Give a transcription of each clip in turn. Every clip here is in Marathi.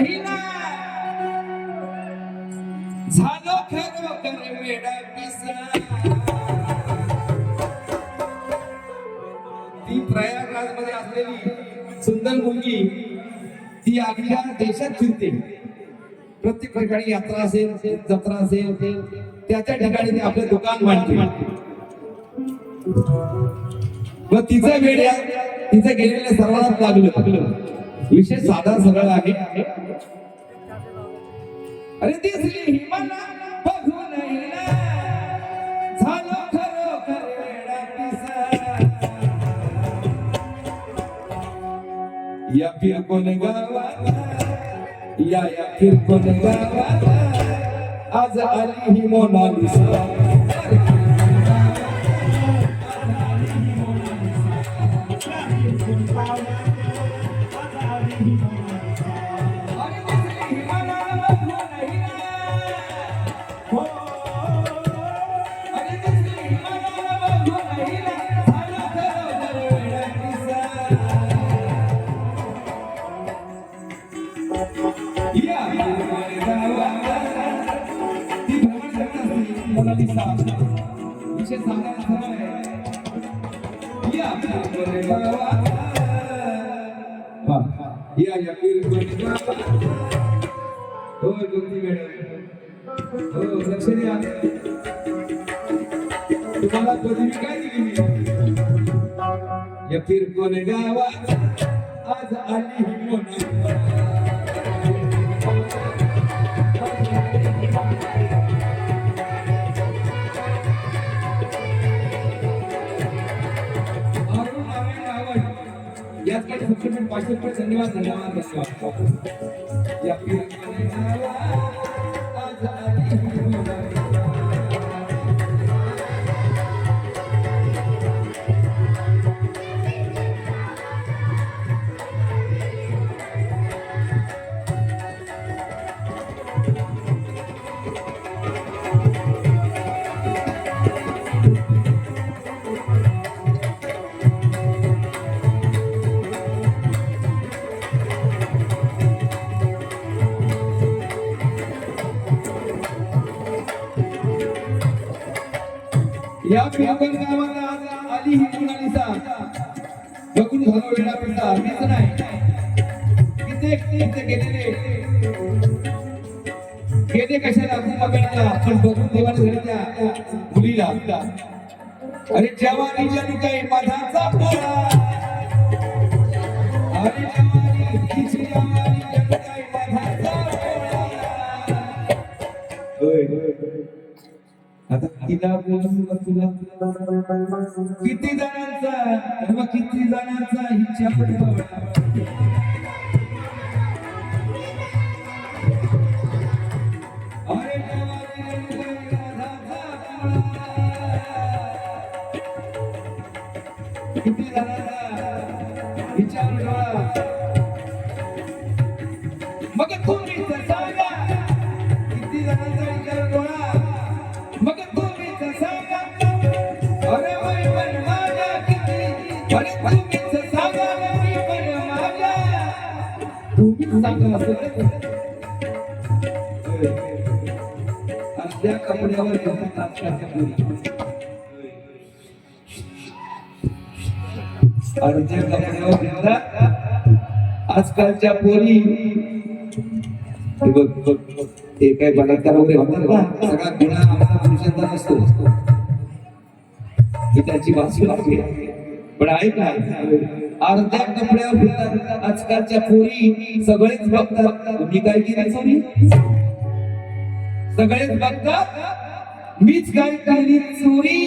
नाही झालो खरोखर वेडा पिसा. ती प्रयागराजमध्ये असलेली सुंदर मुलगी ती अख्ख्या देशात फिरते. प्रत्येक ठिकाणी यात्रा असेल जत्रा असेल त्या त्या ठिकाणी ती आपले दुकान मांडते. व तिचं वेड्या या तिचं गेलेलं सर्वांनाच लागलं विषय साधा सरळ आहे. अरे दिसली ही मला बघून हिला. झालो खरोखर या फिरकोन गावात या या फिरकोन गावात आज आली ही मोनालिसा या वा. या या हो ज्योती मॅडम हो लक्ष द्या तुम्हाला पदवी काय दिली मी या फिरकोन गावात आज आली ही मोनालिसा सबस्क्रिप्शन पाचशे रुपये धन्यवाद धन्यवाद धन्यवाद. मीच नाही. कित्येक तिथे गेलेले गेले कशाला? कुंभकर्णाला पण बघून देवाने झाली मुलीला. अरे जवानी जणू काही मधाचा पोळा. अरे जवानी तिची जवानी आता तिला बोलून तुला? किती जणांचा? अरे किती जणांचा हिच्या पडला किती जणांचा अर्ध्या कपड्यावर गमत आजकालच्या पोरी. अर्ध्या कपड्यावर गमतात आजकालच्या पोरी बघ बघ ते काही बलात्कार वगैरे होतात ना सगळा गुन्हा आमचा पुरुषांचा नसतो. ही त्याची भाषी लागते पण ऐक ना अर्ध्या कपड्यावर आजकालच्या पोरी सगळेच बघतात. मी काय केली चोरी सगळेच बघतात. मीच काय केली चोरी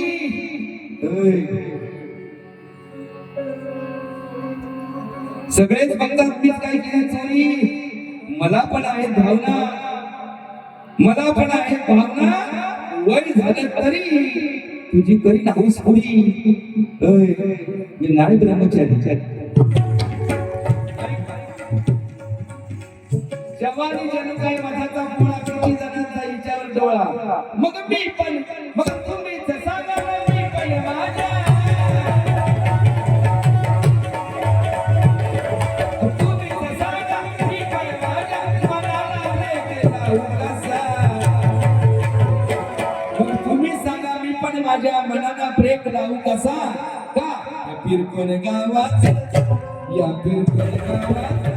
सगळेच बघतात मीच काय केली चोरी. मला पण आहे भावना. मला पण आहे भावना. वय झालं तरी तुझी करी हाऊस पुरी. मी नाही ब्रह्मचारी जवानी जणू काय मधाचा डोळा मग मी पण मग तुम्हीच सागर मी पण माझ्या. माझ्या. मनाला ब्रेक लावू कसा. का? या पिरकोण गावात या पिरकोण गावात.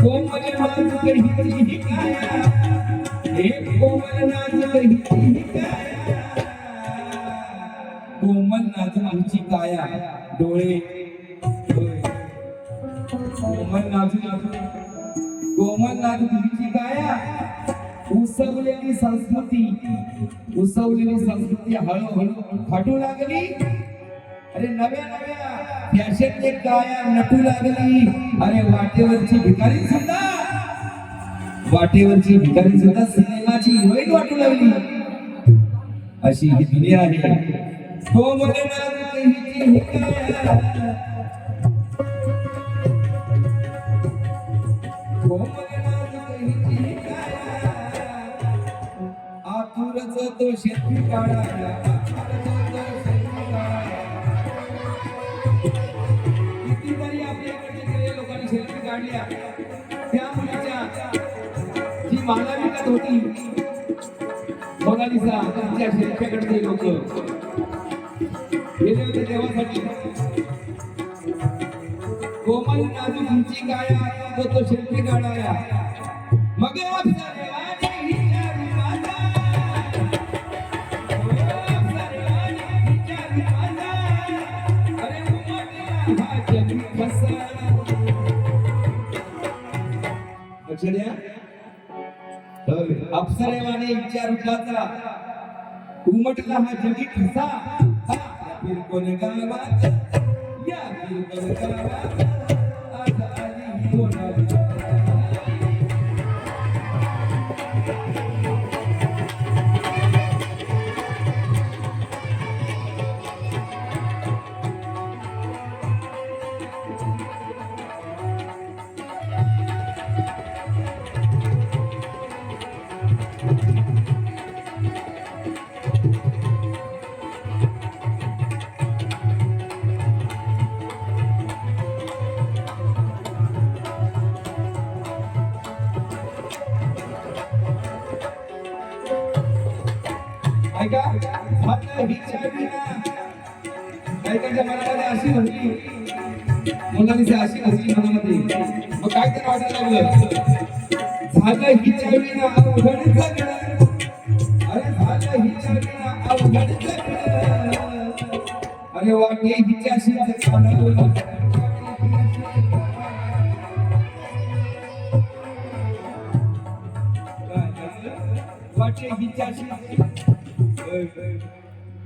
कोमल नाच हिची ही काया, हे कोमल ही काया. कोमल काया. डोळे. कोमल नाच कोमल नाच हिची काया. उसवलेली संस्कृती. उसवलेली संस्कृती हळूहळू फाटू लागली. अरे नव्या नव्या फॅशनचे काया नटू लागली. अरे वाटेवरची भिकारी सुद्धा. वाटेवरची भिकारी सुद्धा सिनेमाची हिरोईन वाटू लागली. अशी ही दुनिया आहे. हो तो मने हो आतुरच तो शेतकरी काढा जी माला विकत होती बघा दिसा त्यांच्या सेल्फ्याकडचे लोक गेले होते देवासाठी कोमल नाजू तुमची काया तो तो शिल्पी काढाया मग अप्सरेवाने अप्सरेवाने विचार उठलाचा उमटला हा जगी ठसा हा, या फिरकोन गावात या फिरकोन गावात आज आली ही मोनालिसा. आता विना मनामध्ये अशी होती मोनालिसा अशी हसली मनामध्ये. मग काय तर वाटायला लागलं. झालं हिच्या विना अवघड अरे झालं हिच्या विना अवघड अरे वाटे हिच्याशी वाटे हिच्याशी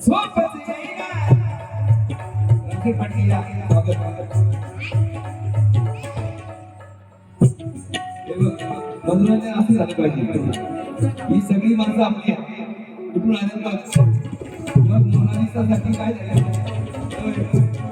स्वागत. हे मनोरंजन असं झालं पाहिजे ही सगळी माणसं आपली कुठून आनंद मग मोनालिसासाठी काय झालं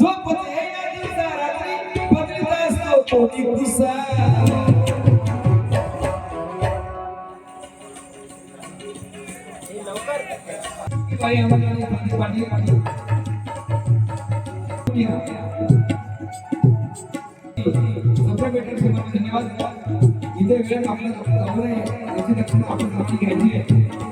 झोपत येईना. दिवसा रात्री बदलीत असतो तो धन्यवाद. इथे वेळ आपल्या जवळ आहे याची आपण नक्की घ्यायची आहे.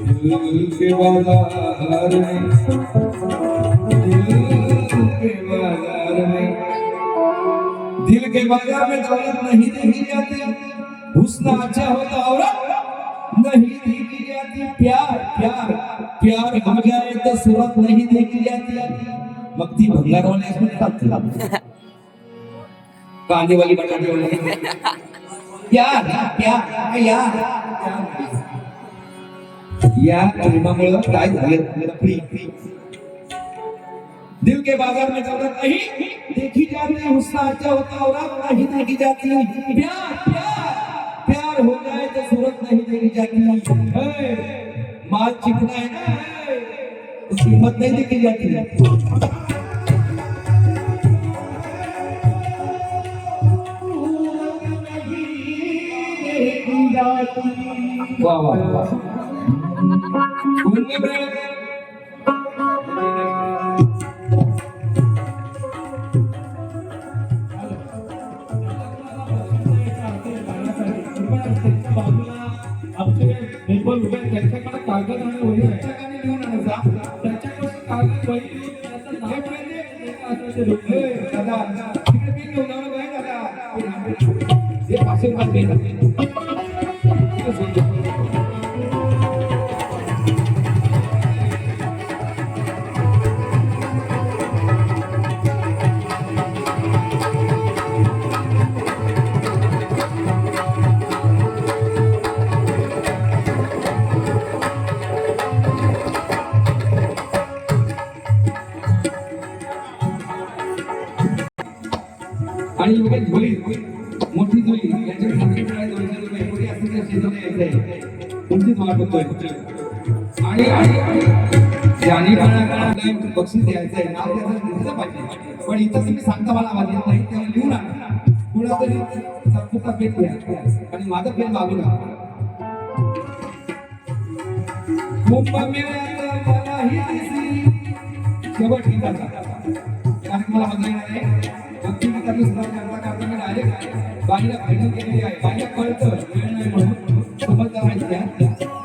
दिल के बाज़ार में दिल के बाज़ार में दिल के बाज़ार में दौलत नहीं देखी जाती। हुस्न अच्छा होता और नहीं देखी जाती। प्यार प्यार प्यार हो जाए तो सूरत नहीं देखी जाती। मग ती भंगारवाले म्हणतात कांदे वाली बटाटे वाली। प्यार प्यार यार या प्रेमामुळे काय झालं दिल के बाज़ार में दौलत नहीं देखी जाती हुस्न अच्छा होता और नहीं देखी जाती प्यार प्यार प्यार हो जाए तो सूरत नहीं देखी जाती है, माल चिकना है ना है, उसकी कीमत नहीं देखी जाती वाह वाह वाह घूमने में आमचे निर्मल उभे आहेत, त्यांच्याकडे कागद आणि वही आहे पुस्तकाने लिहून आणायचा. त्यांच्याकडे कागद वही देऊन तुमचीच आणि ज्याने मला मला बक्षीस द्यायचंय नाव त्याचं पाहिजे. पण इथं तुम्ही सांगता मला आवाज येत नाही तेव्हा लिहून आणा कुणातरी तात्पुरता पेन घ्या आणि माझं पेन बाजूला कुंभमेळ्यात मलाही दिसली शेवट गीताचा कारण मला बघता आहे भक्ती सुरुवात करता करता मी डायरेक्ट बाईला फायनल केलेली आहे बाईला कळतं वेळ नाही म्हणून समजदार आहे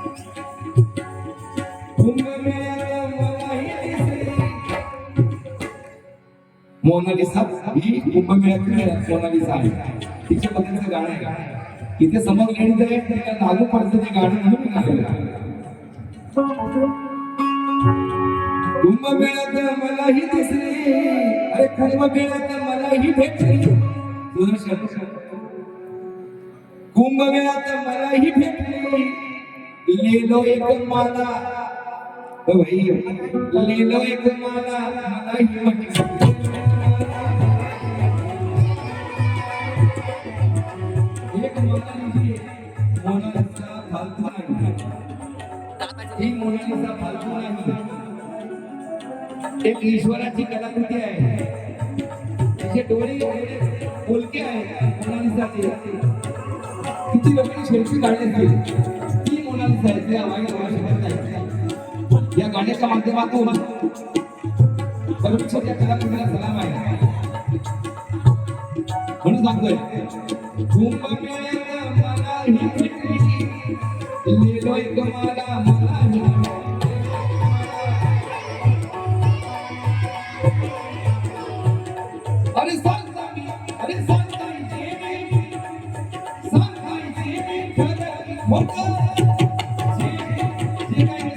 मोनालिसा ही कुंभमेळ्यातील मोनालिसा आहे तिच्या पतीचं गाणं आहे. इथे समोर लेडीज आहे तिला लागू पडतं ते गाणं म्हणून मी गायलं कुंभमेळ्यात मलाही दिसली. अरे कुंभमेळ्यात मलाही भेटली. सुदर्शन कुंभमेळ्यात मलाही भेटली. लेलो एक माना ओ लेलो एक माना मलाही म्हटली फालतू नाही ही मोनालिसा फालतू नाही एक ईश्वराची कलाकृती आहे. तिचे डोळे बोलके आहेत मोनालिसा किती लोकांनी शेल्फी काढले ती मोनालिसा आहे ते आवाज शकत नाही या गाण्याच्या माध्यमातून भविष्याच्या कलाकृतीला सलाम आहे. म्हणून सांगतोय कुंभमेळ्यात मलाही भेटली,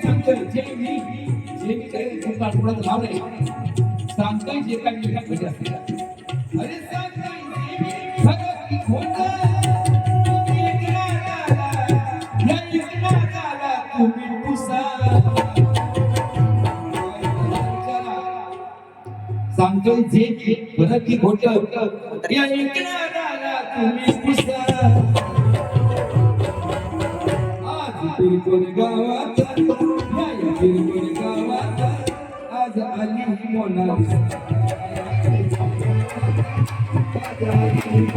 सांगतोय, जे मी जे मी काही सांगतोय जे की की खोट या तुम्ही आज बिलकुल गावात या बिलकुल गावात आज आली मोना आज आली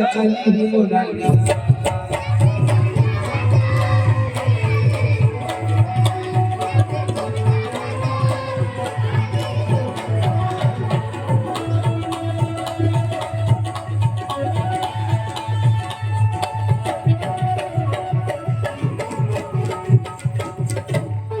मोनालिसा